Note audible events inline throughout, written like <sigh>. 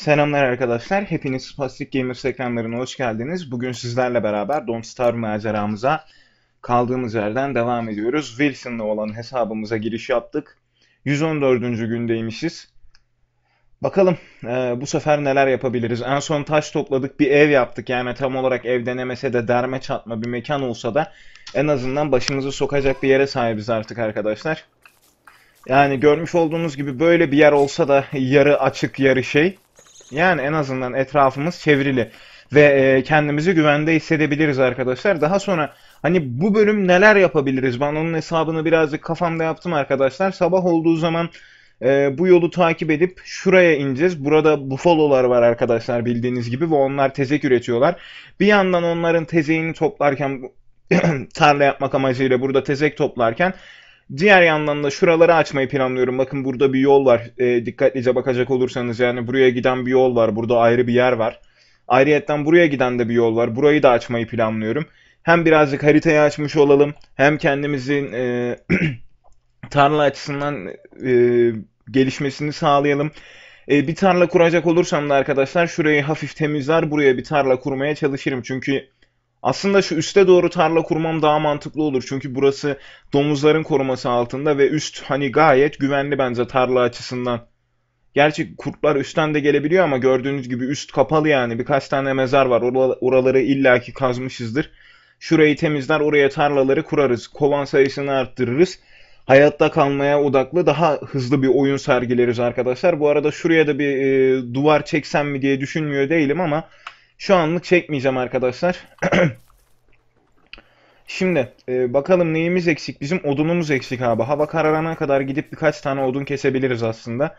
Selamlar arkadaşlar. Hepiniz Spastic Gamers ekranlarına hoş geldiniz. Bugün sizlerle beraber Don't Starve maceramıza kaldığımız yerden devam ediyoruz. Wilson'la olan hesabımıza giriş yaptık. 114. gündeymişiz. Bakalım e, bu sefer neler yapabiliriz. En son taş topladık, bir ev yaptık. Yani tam olarak ev denemese de derme çatma bir mekan olsa da en azından başımızı sokacak bir yere sahibiz artık arkadaşlar. Yani görmüş olduğunuz gibi böyle bir yer olsa da yarı açık yarı şey. Yani en azından etrafımız çevrili ve e, kendimizi güvende hissedebiliriz arkadaşlar. Daha sonra hani bu bölüm neler yapabiliriz? Ben onun hesabını birazcık kafamda yaptım arkadaşlar. Sabah olduğu zaman e, bu yolu takip edip şuraya ineceğiz. Burada bufalolar var arkadaşlar bildiğiniz gibi ve onlar tezek üretiyorlar. Bir yandan onların tezeğini toplarken <clears throat> tarla yapmak amacıyla burada tezek toplarken Diğer yandan da şuraları açmayı planlıyorum. Bakın burada bir yol var. E, dikkatlice bakacak olursanız yani buraya giden bir yol var. Burada ayrı bir yer var. Ayrıyetten buraya giden de bir yol var. Burayı da açmayı planlıyorum. Hem birazcık haritayı açmış olalım. Hem kendimizin e, <clears throat> tarla açısından e, gelişmesini sağlayalım. E, bir tarla kuracak olursam da arkadaşlar şurayı hafif temizler. Buraya bir tarla kurmaya çalışırım. Çünkü aslında şu üste doğru tarla kurmam daha mantıklı olur. Çünkü burası domuzların koruması altında ve üst hani gayet güvenli bence tarla açısından. Gerçi kurtlar üstten de gelebiliyor ama gördüğünüz gibi üst kapalı yani. Birkaç tane mezar var. Oraları illaki kazmışızdır. Şurayı temizler, oraya tarlaları kurarız. Kovan sayısını arttırırız. Hayatta kalmaya odaklı daha hızlı bir oyun sergileriz arkadaşlar. Bu arada şuraya da bir e, duvar çeksem mi diye düşünmüyor değilim ama şu anlık çekmeyeceğim arkadaşlar. <clears throat> Şimdi e, bakalım neyimiz eksik? Bizim odunumuz eksik abi. Hava kararana kadar gidip birkaç tane odun kesebiliriz aslında.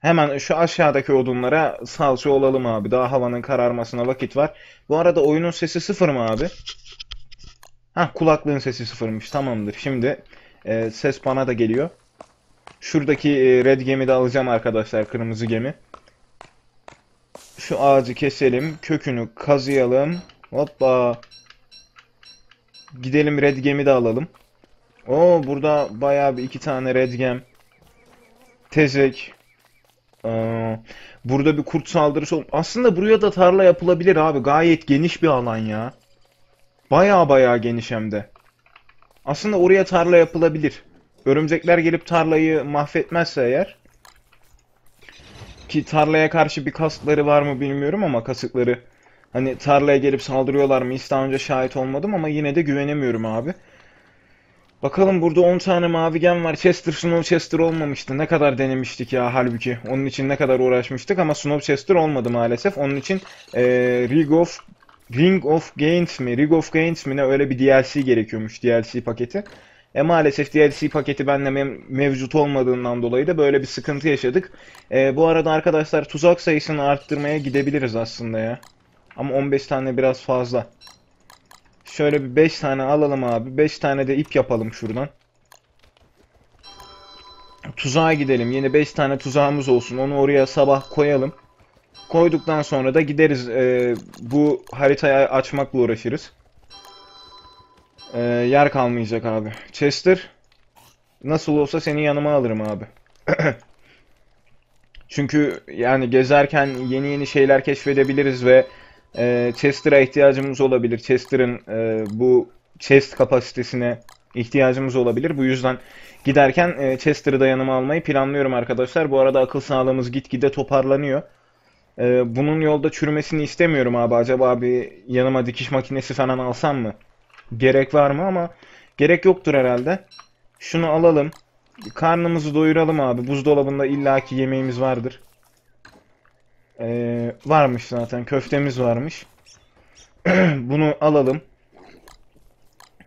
Hemen şu aşağıdaki odunlara salça olalım abi. Daha havanın kararmasına vakit var. Bu arada oyunun sesi sıfır mı abi? Ha kulaklığın sesi sıfırmış. Tamamdır. Şimdi e, ses bana da geliyor. Şuradaki e, red gemi de alacağım arkadaşlar. Kırmızı gemi. Şu ağacı keselim. Kökünü kazıyalım. Hoppa. Gidelim red gemi de alalım. Oo burada bayağı bir iki tane red gem. Tezek. Ee, burada bir kurt saldırısı ol. Aslında buraya da tarla yapılabilir abi. Gayet geniş bir alan ya. Bayağı bayağı geniş hem de. Aslında oraya tarla yapılabilir. Örümcekler gelip tarlayı mahvetmezse eğer. Ki tarlaya karşı bir kasıkları var mı bilmiyorum ama kasıkları. Hani tarlaya gelip saldırıyorlar mı hiç daha önce şahit olmadım ama yine de güvenemiyorum abi. Bakalım burada 10 tane mavi gem var. Chester Snow Chester olmamıştı. Ne kadar denemiştik ya halbuki. Onun için ne kadar uğraşmıştık ama Snow Chester olmadı maalesef. Onun için ee, Ring of Ring of Gains mi? Ring of Gains mi ne öyle bir DLC gerekiyormuş DLC paketi. E maalesef DLC paketi bende mev mevcut olmadığından dolayı da böyle bir sıkıntı yaşadık. E, bu arada arkadaşlar tuzak sayısını arttırmaya gidebiliriz aslında ya. Ama 15 tane biraz fazla. Şöyle bir 5 tane alalım abi. 5 tane de ip yapalım şuradan. Tuzağa gidelim. Yeni 5 tane tuzağımız olsun. Onu oraya sabah koyalım. Koyduktan sonra da gideriz. E, bu haritayı açmakla uğraşırız. Ee, yer kalmayacak abi. Chester nasıl olsa seni yanıma alırım abi. <clears throat> Çünkü yani gezerken yeni yeni şeyler keşfedebiliriz ve e, Chester'a ihtiyacımız olabilir. Chester'ın e, bu chest kapasitesine ihtiyacımız olabilir. Bu yüzden giderken e, Chester'ı da yanıma almayı planlıyorum arkadaşlar. Bu arada akıl sağlığımız gitgide toparlanıyor. E, bunun yolda çürümesini istemiyorum abi. Acaba bir yanıma dikiş makinesi falan alsam mı? Gerek var mı ama gerek yoktur herhalde. Şunu alalım. Karnımızı doyuralım abi. Buzdolabında illaki yemeğimiz vardır. Ee, varmış zaten. Köftemiz varmış. <clears throat> Bunu alalım.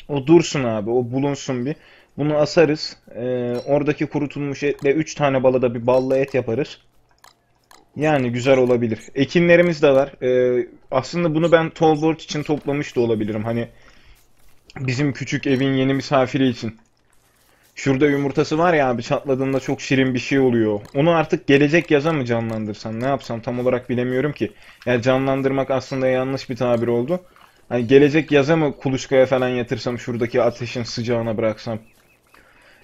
O dursun abi. O bulunsun bir. Bunu asarız. Ee, oradaki kurutulmuş etle 3 tane balada bir ballı et yaparız. Yani güzel olabilir. Ekinlerimiz de var. Ee, aslında bunu ben Tolbort için toplamış da olabilirim. Hani Bizim küçük evin yeni misafiri için. Şurada yumurtası var ya abi çatladığında çok şirin bir şey oluyor. Onu artık gelecek yaza mı canlandırsam ne yapsam tam olarak bilemiyorum ki. Yani canlandırmak aslında yanlış bir tabir oldu. Hani gelecek yaza mı kuluçkaya falan yatırsam şuradaki ateşin sıcağına bıraksam.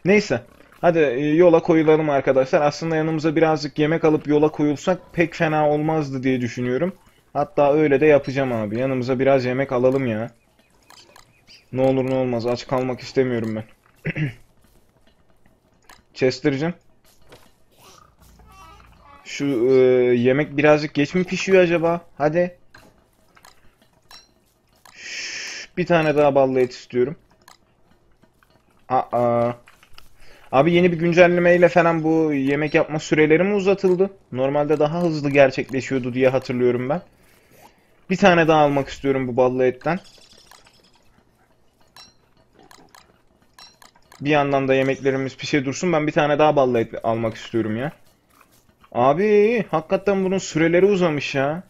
Neyse. Hadi e, yola koyulalım arkadaşlar. Aslında yanımıza birazcık yemek alıp yola koyulsak pek fena olmazdı diye düşünüyorum. Hatta öyle de yapacağım abi. Yanımıza biraz yemek alalım ya. Ne olur ne olmaz. Aç kalmak istemiyorum ben. <clears throat> Chester'cığım. Şu e, yemek birazcık geç mi pişiyor acaba? Hadi. Şş, bir tane daha ballı et istiyorum. Aa. Abi yeni bir güncellemeyle falan bu yemek yapma süreleri mi uzatıldı? Normalde daha hızlı gerçekleşiyordu diye hatırlıyorum ben. Bir tane daha almak istiyorum bu ballı etten. Bir yandan da yemeklerimiz pişe dursun. Ben bir tane daha ballı et almak istiyorum ya. Abi hakikaten bunun süreleri uzamış ya.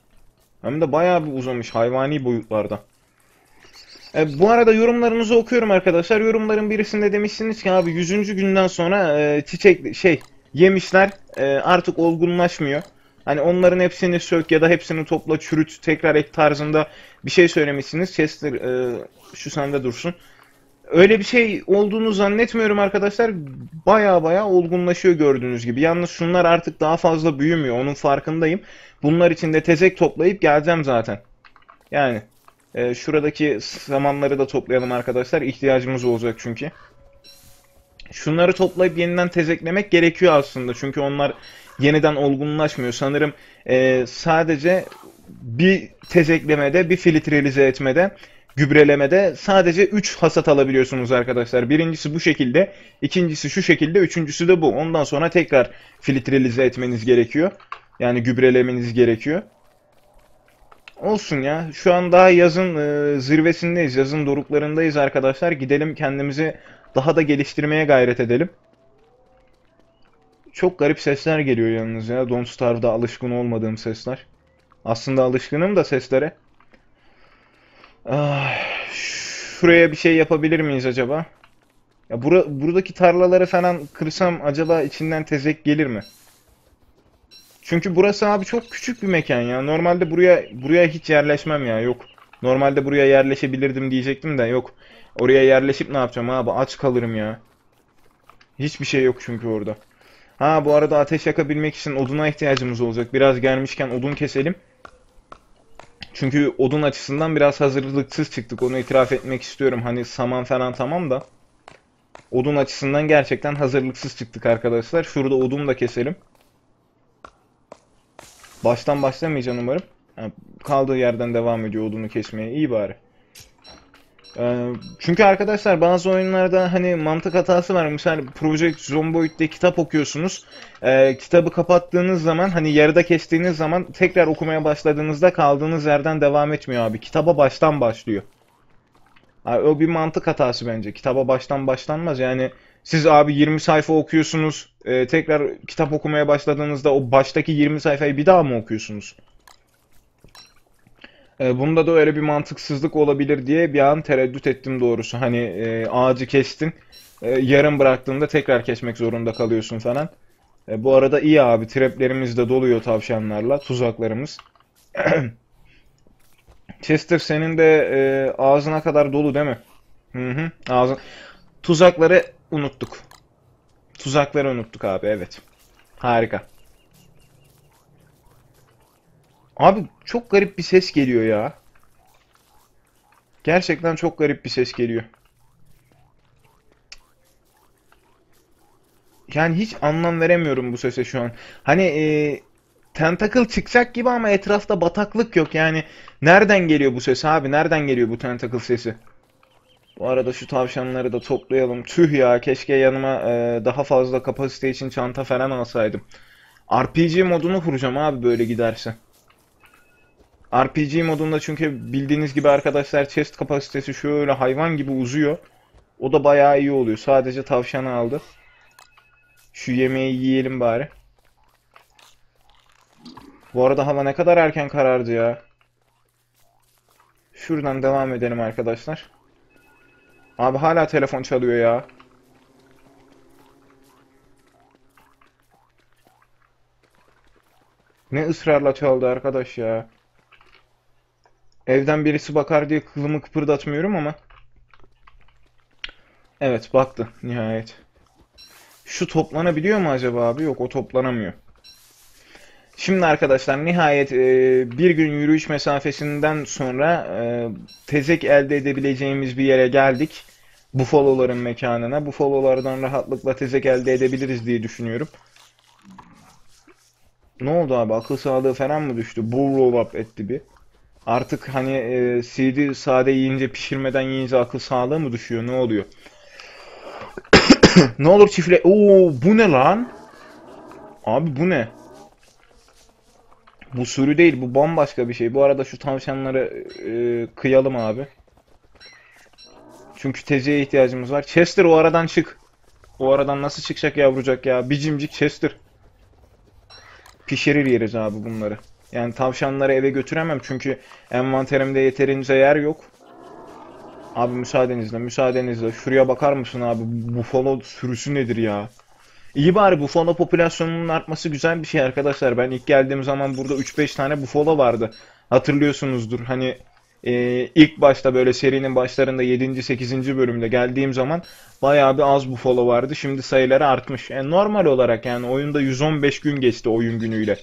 Hem de bayağı bir uzamış hayvani boyutlarda. E, bu arada yorumlarınızı okuyorum arkadaşlar. Yorumların birisinde demişsiniz ki abi 100. günden sonra e, çiçek şey yemişler e, artık olgunlaşmıyor. Hani onların hepsini sök ya da hepsini topla çürüt tekrar ek tarzında bir şey söylemişsiniz. Chester e, şu sende dursun. Öyle bir şey olduğunu zannetmiyorum arkadaşlar. Baya baya olgunlaşıyor gördüğünüz gibi. Yalnız şunlar artık daha fazla büyümüyor. Onun farkındayım. Bunlar için de tezek toplayıp geleceğim zaten. Yani e, şuradaki samanları da toplayalım arkadaşlar. İhtiyacımız olacak çünkü. Şunları toplayıp yeniden tezeklemek gerekiyor aslında. Çünkü onlar yeniden olgunlaşmıyor. Sanırım e, sadece bir tezeklemede, bir filtrelize etmede gübrelemede sadece 3 hasat alabiliyorsunuz arkadaşlar. Birincisi bu şekilde, ikincisi şu şekilde, üçüncüsü de bu. Ondan sonra tekrar filtrelize etmeniz gerekiyor. Yani gübrelemeniz gerekiyor. Olsun ya. Şu an daha yazın e, zirvesindeyiz. Yazın doruklarındayız arkadaşlar. Gidelim kendimizi daha da geliştirmeye gayret edelim. Çok garip sesler geliyor yalnız ya. Don't Starve'da alışkın olmadığım sesler. Aslında alışkınım da seslere. Ah, şuraya bir şey yapabilir miyiz acaba? Ya bura, buradaki tarlaları falan kırsam acaba içinden tezek gelir mi? Çünkü burası abi çok küçük bir mekan ya. Normalde buraya buraya hiç yerleşmem ya. Yok. Normalde buraya yerleşebilirdim diyecektim de yok. Oraya yerleşip ne yapacağım abi? Aç kalırım ya. Hiçbir şey yok çünkü orada. Ha bu arada ateş yakabilmek için oduna ihtiyacımız olacak. Biraz gelmişken odun keselim. Çünkü odun açısından biraz hazırlıksız çıktık. Onu itiraf etmek istiyorum. Hani saman falan tamam da. Odun açısından gerçekten hazırlıksız çıktık arkadaşlar. Şurada odun da keselim. Baştan başlamayacağım umarım. Kaldığı yerden devam ediyor odunu kesmeye. İyi bari. Ee, çünkü arkadaşlar bazı oyunlarda hani mantık hatası var. Mesela Project Zomboid'de kitap okuyorsunuz. Ee, kitabı kapattığınız zaman hani yarıda kestiğiniz zaman tekrar okumaya başladığınızda kaldığınız yerden devam etmiyor abi. Kitaba baştan başlıyor. Abi, o bir mantık hatası bence. Kitaba baştan başlanmaz. Yani siz abi 20 sayfa okuyorsunuz. E, tekrar kitap okumaya başladığınızda o baştaki 20 sayfayı bir daha mı okuyorsunuz? E, bunda da öyle bir mantıksızlık olabilir diye bir an tereddüt ettim doğrusu. Hani e, ağacı kestin, e, yarım bıraktığında tekrar kesmek zorunda kalıyorsun falan. E, bu arada iyi abi, traplerimiz de doluyor tavşanlarla, tuzaklarımız. <clears throat> Chester senin de ağzına kadar dolu değil mi? Hı hı, ağzın. Tuzakları unuttuk. Tuzakları unuttuk abi, evet. Harika. Abi çok garip bir ses geliyor ya. Gerçekten çok garip bir ses geliyor. Yani hiç anlam veremiyorum bu sese şu an. Hani e, tentacle çıkacak gibi ama etrafta bataklık yok. Yani nereden geliyor bu ses abi? Nereden geliyor bu tentacle sesi? Bu arada şu tavşanları da toplayalım. Tüh ya keşke yanıma e, daha fazla kapasite için çanta falan alsaydım. RPG modunu kuracağım abi böyle giderse. RPG modunda çünkü bildiğiniz gibi arkadaşlar chest kapasitesi şöyle hayvan gibi uzuyor. O da bayağı iyi oluyor. Sadece tavşanı aldı. Şu yemeği yiyelim bari. Bu arada hava ne kadar erken karardı ya. Şuradan devam edelim arkadaşlar. Abi hala telefon çalıyor ya. Ne ısrarla çaldı arkadaş ya. Evden birisi bakar diye kılımı kıpırdatmıyorum ama. Evet baktı nihayet. Şu toplanabiliyor mu acaba abi? Yok o toplanamıyor. Şimdi arkadaşlar nihayet e, bir gün yürüyüş mesafesinden sonra e, tezek elde edebileceğimiz bir yere geldik. Bufaloların mekanına. Bufalolardan rahatlıkla tezek elde edebiliriz diye düşünüyorum. Ne oldu abi? Akıl sağlığı falan mı düştü? Bull up etti bir. Artık hani e, CD sade yiyince pişirmeden yiyince akıl sağlığı mı düşüyor? Ne oluyor? <coughs> Ne olur çiftle... Oo bu ne lan? Abi bu ne? Bu sürü değil, bu bambaşka bir şey. Bu arada şu tavşanları e, kıyalım abi. Çünkü tezeye ihtiyacımız var. Chester o aradan çık. O aradan nasıl çıkacak yavrucak ya? Bicimcik Chester. Pişirir yeriz abi bunları. Yani tavşanları eve götüremem çünkü envanterimde yeterince yer yok. Abi müsaadenizle, müsaadenizle. Şuraya bakar mısın abi? Buffalo sürüsü nedir ya? İyi bari Buffalo popülasyonunun artması güzel bir şey arkadaşlar. Ben ilk geldiğim zaman burada 3-5 tane Buffalo vardı. Hatırlıyorsunuzdur. Hani e, ilk başta böyle serinin başlarında 7. 8. bölümde geldiğim zaman bayağı bir az Buffalo vardı. Şimdi sayıları artmış. E, normal olarak yani oyunda 115 gün geçti oyun günüyle.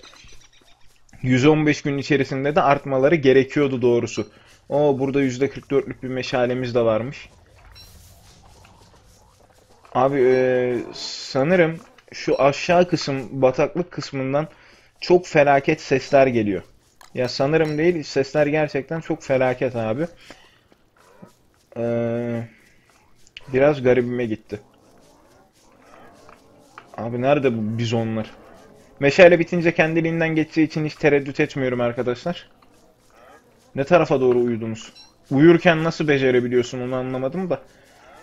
115 gün içerisinde de artmaları gerekiyordu doğrusu. O burada %44'lük bir meşalemiz de varmış. Abi e, sanırım şu aşağı kısım bataklık kısmından çok felaket sesler geliyor. Ya sanırım değil sesler gerçekten çok felaket abi. Ee, biraz garibime gitti. Abi nerede bu bizonlar? Meşale bitince kendiliğinden geçeceği için hiç tereddüt etmiyorum arkadaşlar. Ne tarafa doğru uyudunuz? Uyurken nasıl becerebiliyorsun onu anlamadım da.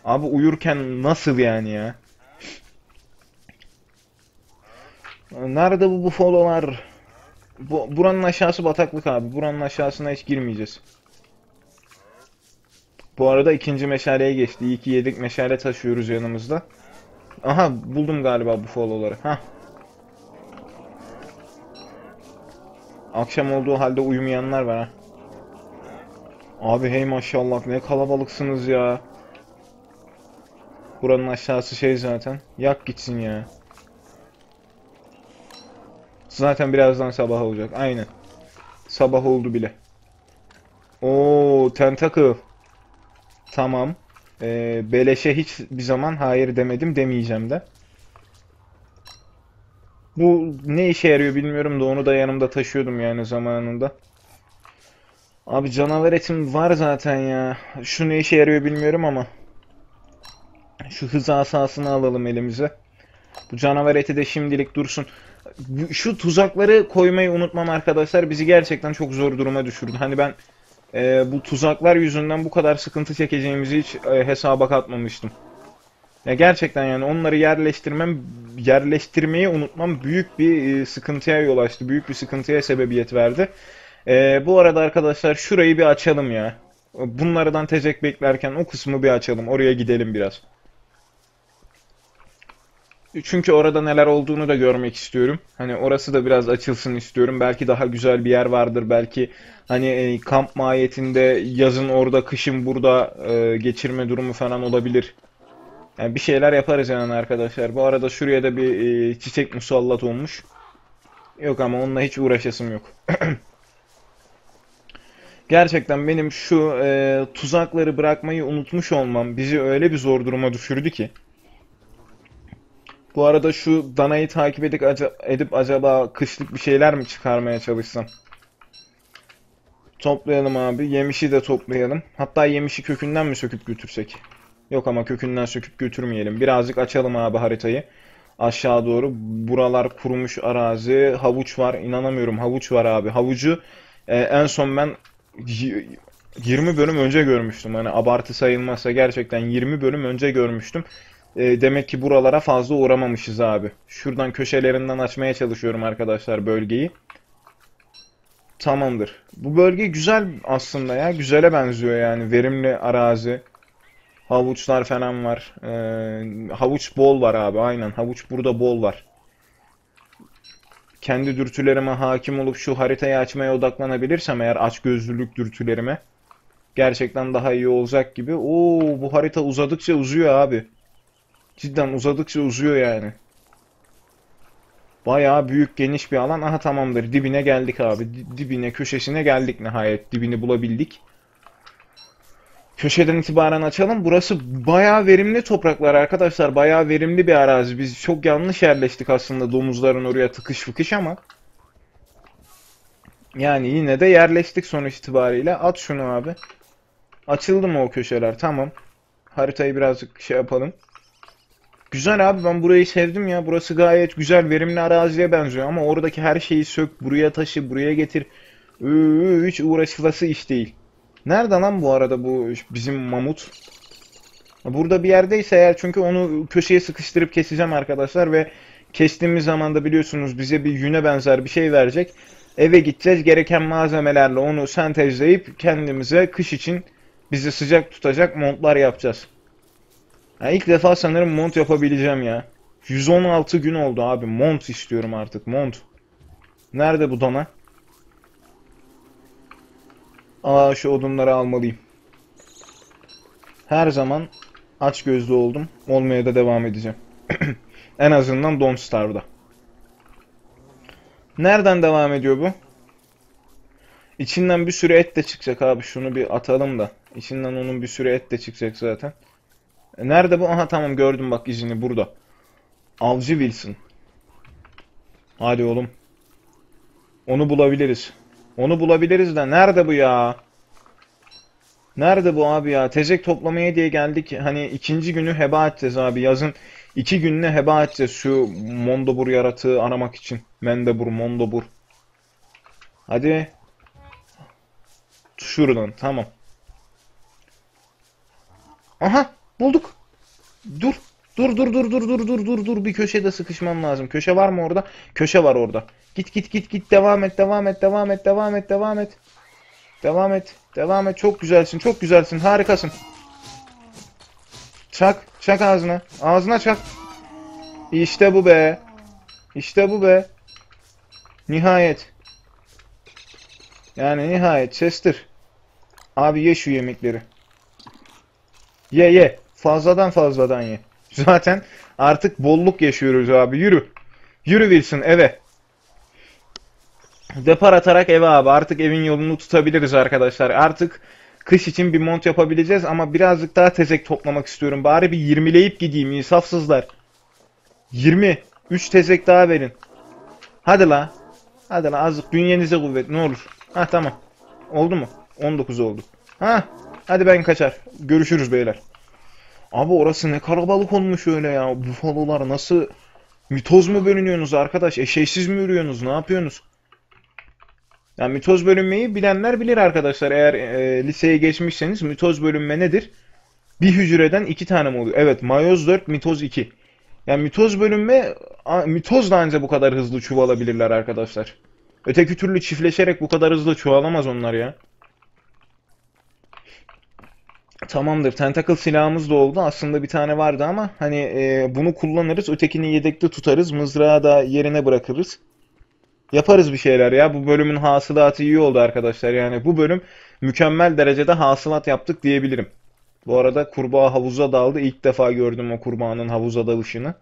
Abi uyurken nasıl yani ya? Nerede bu bufalolar? Bu, buranın aşağısı bataklık abi. Buranın aşağısına hiç girmeyeceğiz. Bu arada ikinci meşaleye geçti. İyi ki yedik meşale taşıyoruz yanımızda. Aha buldum galiba bufaloları. Hah. Akşam olduğu halde uyumayanlar var ha. Abi hey maşallah ne kalabalıksınız ya. Buranın aşağısı şey zaten. Yak gitsin ya. Zaten birazdan sabah olacak. Aynen. Sabah oldu bile. Oo, tentacle. Tamam. Ee, beleşe hiç bir zaman hayır demedim demeyeceğim de. Bu ne işe yarıyor bilmiyorum da onu da yanımda taşıyordum yani zamanında. Abi canavar etim var zaten ya. Şu ne işe yarıyor bilmiyorum ama. Şu hız asasını alalım elimize. Bu canavar eti de şimdilik dursun. Şu tuzakları koymayı unutmam arkadaşlar. Bizi gerçekten çok zor duruma düşürdü. Hani ben e, bu tuzaklar yüzünden bu kadar sıkıntı çekeceğimizi hiç e, hesaba katmamıştım. Ya gerçekten yani onları yerleştirmem, yerleştirmeyi unutmam büyük bir e, sıkıntıya yol açtı. Büyük bir sıkıntıya sebebiyet verdi. E, bu arada arkadaşlar şurayı bir açalım ya. Bunlardan tezek beklerken o kısmı bir açalım. Oraya gidelim biraz. Çünkü orada neler olduğunu da görmek istiyorum. Hani orası da biraz açılsın istiyorum. Belki daha güzel bir yer vardır. Belki hani e, kamp mahiyetinde yazın orada, kışın burada e, geçirme durumu falan olabilir. Yani bir şeyler yaparız yani arkadaşlar. Bu arada şuraya da bir e, çiçek musallat olmuş. Yok ama onunla hiç uğraşasım yok. <clears throat> Gerçekten benim şu e, tuzakları bırakmayı unutmuş olmam bizi öyle bir zor duruma düşürdü ki. Bu arada şu danayı takip edip, edip acaba kışlık bir şeyler mi çıkarmaya çalışsam? Toplayalım abi. Yemişi de toplayalım. Hatta yemişi kökünden mi söküp götürsek? Yok ama kökünden söküp götürmeyelim. Birazcık açalım abi haritayı. Aşağı doğru. Buralar kurumuş arazi. Havuç var. İnanamıyorum. Havuç var abi. Havucu e, en son ben 20 bölüm önce görmüştüm. Hani abartı sayılmazsa gerçekten 20 bölüm önce görmüştüm. E, demek ki buralara fazla uğramamışız abi. Şuradan köşelerinden açmaya çalışıyorum arkadaşlar bölgeyi. Tamamdır. Bu bölge güzel aslında ya. Güzele benziyor yani. Verimli arazi. Havuçlar falan var. Ee, havuç bol var abi. Aynen. Havuç burada bol var. Kendi dürtülerime hakim olup şu haritayı açmaya odaklanabilirsem eğer açgözlülük dürtülerime gerçekten daha iyi olacak gibi. Oo bu harita uzadıkça uzuyor abi. Cidden uzadıkça uzuyor yani. Bayağı büyük geniş bir alan. Aha tamamdır. Dibine geldik abi. Di- Dibine köşesine geldik nihayet. Dibini bulabildik. Köşeden itibaren açalım. Burası bayağı verimli topraklar arkadaşlar. Bayağı verimli bir arazi. Biz çok yanlış yerleştik aslında domuzların oraya tıkış fıkış ama. Yani yine de yerleştik sonuç itibariyle. At şunu abi. Açıldı mı o köşeler? Tamam. Haritayı birazcık şey yapalım. Güzel abi ben burayı sevdim ya. Burası gayet güzel, verimli araziye benziyor ama oradaki her şeyi sök, buraya taşı, buraya getir. Hiç uğraşılası iş değil. Nerede lan bu arada bu bizim mamut? Burada bir yerdeyse eğer çünkü onu köşeye sıkıştırıp keseceğim arkadaşlar ve kestiğimiz zaman da biliyorsunuz bize bir yüne benzer bir şey verecek. Eve gideceğiz gereken malzemelerle onu sentezleyip kendimize kış için bizi sıcak tutacak montlar yapacağız. Ya ilk defa sanırım mont yapabileceğim ya. 116 gün oldu abi. Mont istiyorum artık. Mont. Nerede bu dana? Aa şu odunları almalıyım. Her zaman aç gözlü oldum. Olmaya da devam edeceğim. <clears throat> En azından Don't Starve'da. Nereden devam ediyor bu? İçinden bir sürü et de çıkacak abi. Şunu bir atalım da. İçinden onun bir sürü et de çıkacak zaten. E, Nerede bu? Aha tamam gördüm bak izini burada. Avcı Wilson. Hadi oğlum. Onu bulabiliriz. Onu bulabiliriz de nerede bu ya? Nerede bu abi ya? Tezek toplamaya diye geldik. Hani ikinci günü heba edeceğiz abi. Yazın iki gününü heba edeceğiz şu Mondobur yaratığı aramak için. Mendebur, Mondobur. Hadi. Şuradan tamam. Aha bulduk. Dur. Dur dur dur dur dur dur dur dur bir köşede sıkışmam lazım. Köşe var mı orada? Köşe var orada. Git git git git devam et devam et devam et devam et devam et. Devam et. Devam et. Çok güzelsin. Çok güzelsin. Harikasın. Çak. Çak ağzına. Ağzına çak. İşte bu be. İşte bu be. Nihayet. Yani nihayet. Chester. Abi ye şu yemekleri. Ye ye. Fazladan fazladan ye. <laughs> Zaten artık bolluk yaşıyoruz abi. Yürü. Yürü Wilson eve. Depar atarak eve abi. Artık evin yolunu tutabiliriz arkadaşlar. Artık kış için bir mont yapabileceğiz ama birazcık daha tezek toplamak istiyorum. Bari bir 20'leyip gideyim insafsızlar. 20. 3 tezek daha verin. Hadi la. Hadi la azıcık bünyenize kuvvet ne olur. Ha tamam. Oldu mu? 19 oldu. Ha. Hadi ben kaçar. Görüşürüz beyler. Abi orası ne kalabalık olmuş öyle ya. Bufalolar nasıl mitoz mu bölünüyorsunuz arkadaş? Eşeğsiz mi yürüyorsunuz? Ne yapıyorsunuz? Yani mitoz bölünmeyi bilenler bilir arkadaşlar. Eğer e, liseye geçmişseniz mitoz bölünme nedir? Bir hücreden iki tane mi oluyor? Evet, mayoz 4, mitoz 2. Yani mitoz bölünme, a- mitozla anca bu kadar hızlı çoğalabilirler arkadaşlar. Öteki türlü çiftleşerek bu kadar hızlı çoğalamaz onlar ya. Tamamdır. Tentacle silahımız da oldu. Aslında bir tane vardı ama hani e, bunu kullanırız. Ötekini yedekte tutarız. Mızrağı da yerine bırakırız. Yaparız bir şeyler ya. Bu bölümün hasılatı iyi oldu arkadaşlar. Yani bu bölüm mükemmel derecede hasılat yaptık diyebilirim. Bu arada kurbağa havuza daldı. İlk defa gördüm o kurbağanın havuza dalışını.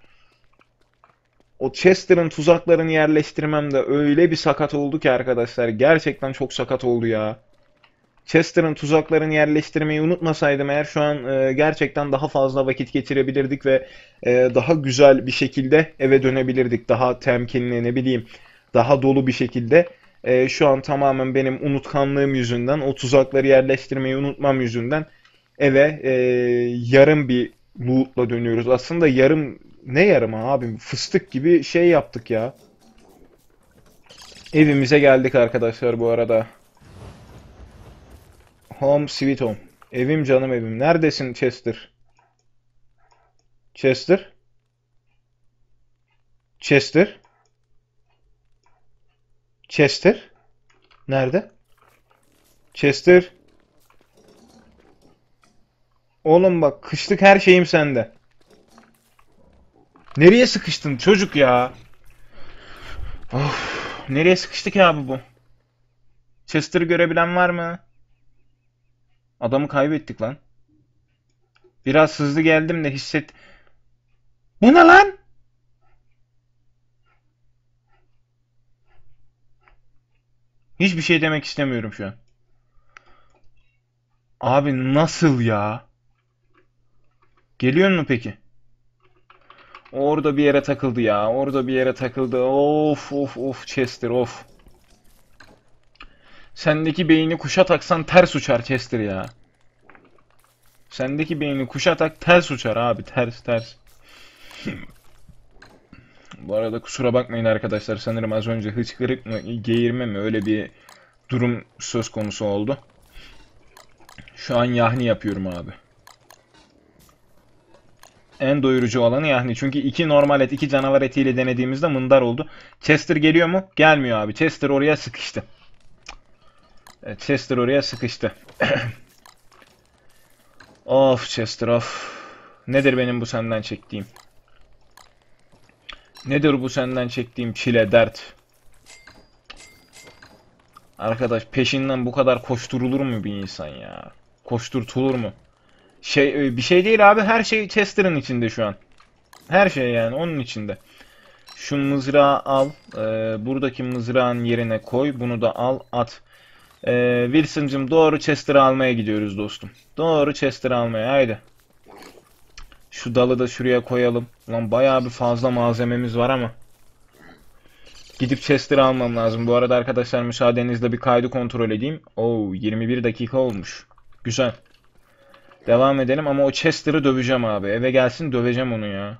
O Chester'ın tuzaklarını yerleştirmem de öyle bir sakat oldu ki arkadaşlar. Gerçekten çok sakat oldu ya. Chester'ın tuzaklarını yerleştirmeyi unutmasaydım eğer şu an e, gerçekten daha fazla vakit geçirebilirdik ve e, daha güzel bir şekilde eve dönebilirdik. Daha temkinli ne bileyim daha dolu bir şekilde. E, şu an tamamen benim unutkanlığım yüzünden o tuzakları yerleştirmeyi unutmam yüzünden eve e, yarım bir loot'la dönüyoruz. Aslında yarım ne yarım abi fıstık gibi şey yaptık ya. Evimize geldik arkadaşlar bu arada. Home sweet home. Evim canım evim. Neredesin Chester? Chester? Chester? Chester? Nerede? Chester? Oğlum bak kışlık her şeyim sende. Nereye sıkıştın çocuk ya? Of, nereye sıkıştık abi bu? Chester'ı görebilen var mı? Adamı kaybettik lan. Biraz hızlı geldim de hisset... Bu ne lan? Hiçbir şey demek istemiyorum şu an. Abi nasıl ya? Geliyor mu peki? Orada bir yere takıldı ya. Orada bir yere takıldı. Of of of Chester of. Sendeki beyni kuşa taksan ters uçar Chester ya. Sendeki beyni kuşa tak ters uçar abi ters ters. <laughs> Bu arada kusura bakmayın arkadaşlar sanırım az önce hıçkırık mı geğirme mi öyle bir durum söz konusu oldu. Şu an yahni yapıyorum abi. En doyurucu olanı yahni. Çünkü iki normal et, iki canavar etiyle denediğimizde mındar oldu. Chester geliyor mu? Gelmiyor abi. Chester oraya sıkıştı. Evet, Chester oraya sıkıştı. <clears throat> Of Chester of. Nedir benim bu senden çektiğim? Nedir bu senden çektiğim çile, dert? Arkadaş peşinden bu kadar koşturulur mu bir insan ya? Koşturtulur mu? Şey e, bir şey değil abi her şey Chester'ın içinde şu an. Her şey yani onun içinde. Şu mızrağı al. e, buradaki mızrağın yerine koy. Bunu da al at. E, Wilson'cım doğru Chester'ı almaya gidiyoruz dostum. Doğru Chester'ı almaya haydi. Şu dalı da şuraya koyalım. Ulan bayağı bir fazla malzememiz var ama. Gidip Chester'ı almam lazım. Bu arada arkadaşlar müsaadenizle bir kaydı kontrol edeyim. Oo 21 dakika olmuş. Güzel. Devam edelim ama o Chester'ı döveceğim abi. Eve gelsin döveceğim onu ya.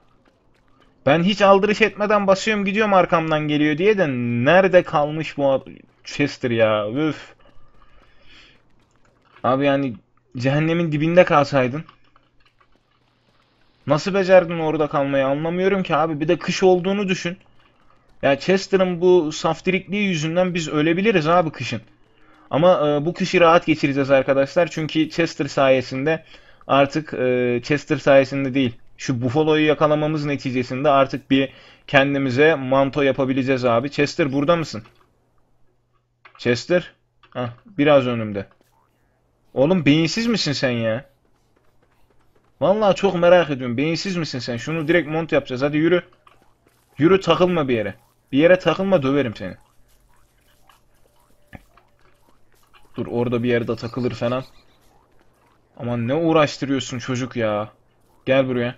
Ben hiç aldırış etmeden basıyorum gidiyorum arkamdan geliyor diye de nerede kalmış bu Chester ya? Üf. Abi yani cehennemin dibinde kalsaydın. Nasıl becerdin orada kalmayı anlamıyorum ki abi. Bir de kış olduğunu düşün. Ya Chester'ın bu saftirikliği yüzünden biz ölebiliriz abi kışın. Ama e, bu kışı rahat geçireceğiz arkadaşlar. Çünkü Chester sayesinde artık e, Chester sayesinde değil. Şu Buffalo'yu yakalamamız neticesinde artık bir kendimize manto yapabileceğiz abi. Chester burada mısın? Chester? Hah, biraz önümde. Oğlum beyinsiz misin sen ya? Vallahi çok merak ediyorum. Beyinsiz misin sen? Şunu direkt mont yapacağız. Hadi yürü. Yürü takılma bir yere. Bir yere takılma döverim seni. Dur orada bir yerde takılır falan. Aman ne uğraştırıyorsun çocuk ya. Gel buraya.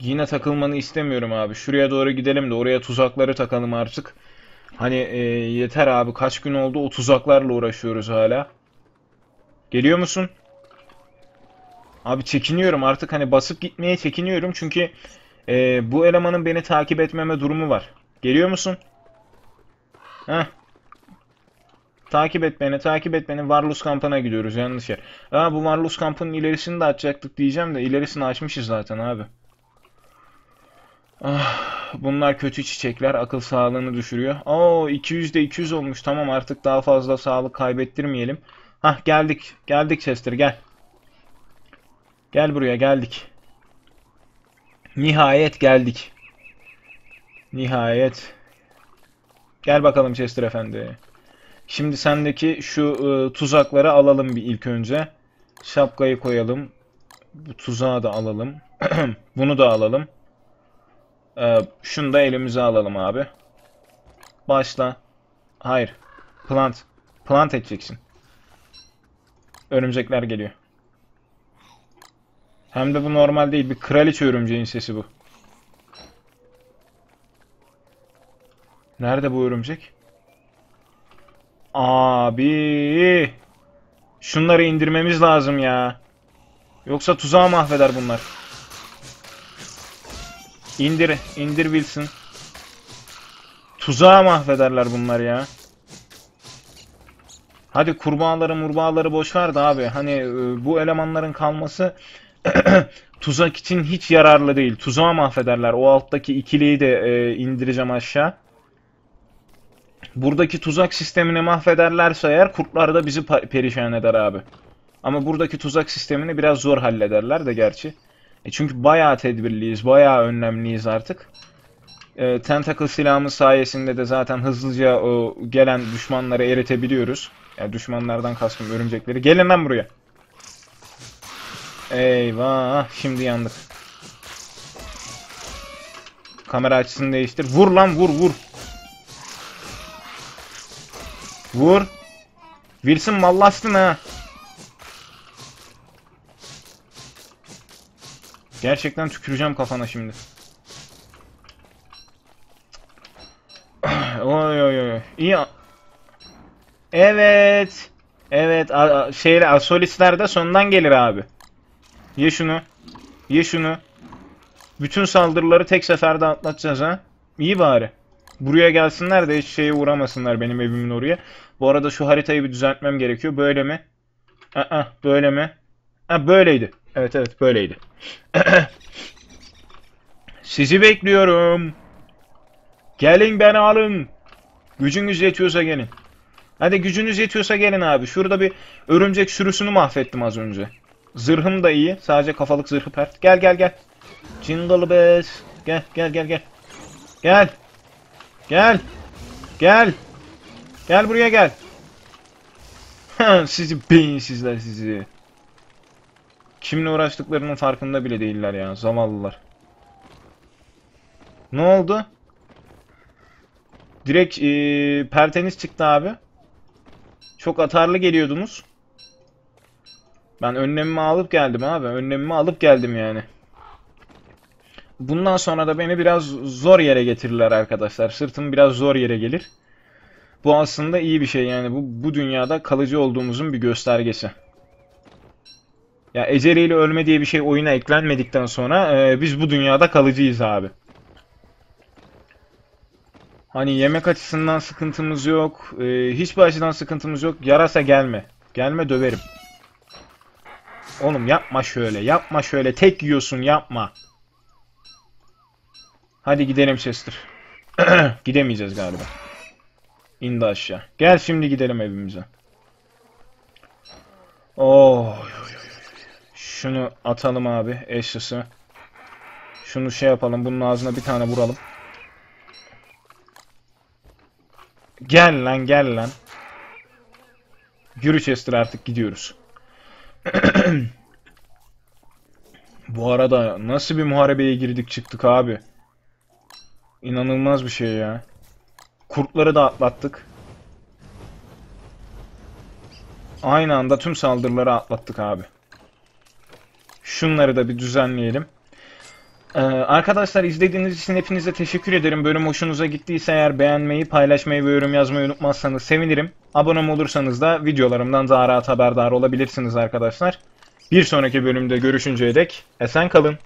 Yine takılmanı istemiyorum abi. Şuraya doğru gidelim de oraya tuzakları takalım artık. Hani e, yeter abi kaç gün oldu o tuzaklarla uğraşıyoruz hala. Geliyor musun? Abi çekiniyorum artık hani basıp gitmeye çekiniyorum çünkü e, bu elemanın beni takip etmeme durumu var. Geliyor musun? Heh. Takip et beni, takip et beni. Varlus kampına gidiyoruz. Yanlış yer. Aa bu Varlus kampının ilerisini de açacaktık diyeceğim de ilerisini açmışız zaten abi. Ah, bunlar kötü çiçekler. Akıl sağlığını düşürüyor. Oo 200 de 200 olmuş. Tamam artık daha fazla sağlık kaybettirmeyelim. Hah geldik. Geldik Chester gel. Gel buraya geldik. Nihayet geldik. Nihayet. Gel bakalım Chester efendi. Şimdi sendeki şu e, tuzakları alalım bir ilk önce. Şapkayı koyalım. Bu tuzağı da alalım. <clears throat> Bunu da alalım. E, şunu da elimize alalım abi. Başla. Hayır. Plant. Plant edeceksin. Örümcekler geliyor. Hem de bu normal değil. Bir kraliçe örümceğin sesi bu. Nerede bu örümcek? Abi. Şunları indirmemiz lazım ya. Yoksa tuzağı mahveder bunlar. İndir, indir Wilson. Tuzağı mahvederler bunlar ya. Hadi kurbağaları murbağaları boş ver de abi. Hani e, bu elemanların kalması <clears throat> tuzak için hiç yararlı değil. Tuzağı mahvederler. O alttaki ikiliyi de e, indireceğim aşağı. Buradaki tuzak sistemini mahvederlerse eğer kurtlar da bizi perişan eder abi. Ama buradaki tuzak sistemini biraz zor hallederler de gerçi. E çünkü bayağı tedbirliyiz, bayağı önlemliyiz artık. E, tentacle silahımız sayesinde de zaten hızlıca o gelen düşmanları eritebiliyoruz. Yani düşmanlardan kastım örümcekleri. Gelin lan buraya. Eyvah, şimdi yandık. Kamera açısını değiştir. Vur lan vur vur. Vur. Wilson mallaştın ha. Gerçekten tüküreceğim kafana şimdi. Oy oy oy. İyi. Evet. Evet. Şeyle Asolisler de sondan gelir abi. Ye şunu. Ye şunu. Bütün saldırıları tek seferde atlatacağız ha. İyi bari. Buraya gelsinler de hiç şeye uğramasınlar benim evimin oraya. Bu arada şu haritayı bir düzeltmem gerekiyor. Böyle mi? Aa, böyle mi? Ha, böyleydi. Evet evet böyleydi. <clears throat> Sizi bekliyorum. Gelin beni alın. Gücünüz yetiyorsa gelin. Hadi gücünüz yetiyorsa gelin abi. Şurada bir örümcek sürüsünü mahvettim az önce. Zırhım da iyi. Sadece kafalık zırhı pert. Gel gel gel. Jingle bells. Gel gel gel gel. Gel. Gel. Gel. Gel buraya gel. <laughs> sizi beyinsizler sizi. Kimle uğraştıklarının farkında bile değiller ya. Zavallılar. Ne oldu? Direkt eee perteniz çıktı abi. Çok atarlı geliyordunuz. Ben önlemimi alıp geldim abi. Önlemimi alıp geldim yani. Bundan sonra da beni biraz zor yere getirirler arkadaşlar. Sırtım biraz zor yere gelir. Bu aslında iyi bir şey yani. Bu, bu dünyada kalıcı olduğumuzun bir göstergesi. Ya eceliyle ölme diye bir şey oyuna eklenmedikten sonra e, biz bu dünyada kalıcıyız abi. Hani yemek açısından sıkıntımız yok. e, hiçbir açıdan sıkıntımız yok. Yarasa gelme. Gelme döverim. Oğlum yapma şöyle. Yapma şöyle. Tek yiyorsun yapma. Hadi gidelim Chester. <clears throat> Gidemeyeceğiz galiba. İndi aşağı. Gel şimdi gidelim evimize. Oh. Şunu atalım abi. Ashles'ı. Şunu şey yapalım. Bunun ağzına bir tane vuralım. Gel lan gel lan. Yürü Chester artık gidiyoruz. <clears throat> Bu arada nasıl bir muharebeye girdik çıktık abi. İnanılmaz bir şey ya. Kurtları da atlattık. Aynı anda tüm saldırıları atlattık abi. Şunları da bir düzenleyelim. Ee, arkadaşlar izlediğiniz için hepinize teşekkür ederim. Bölüm hoşunuza gittiyse eğer beğenmeyi, paylaşmayı ve yorum yazmayı unutmazsanız sevinirim. Abone olursanız da videolarımdan daha rahat haberdar olabilirsiniz arkadaşlar. Bir sonraki bölümde görüşünceye dek esen kalın.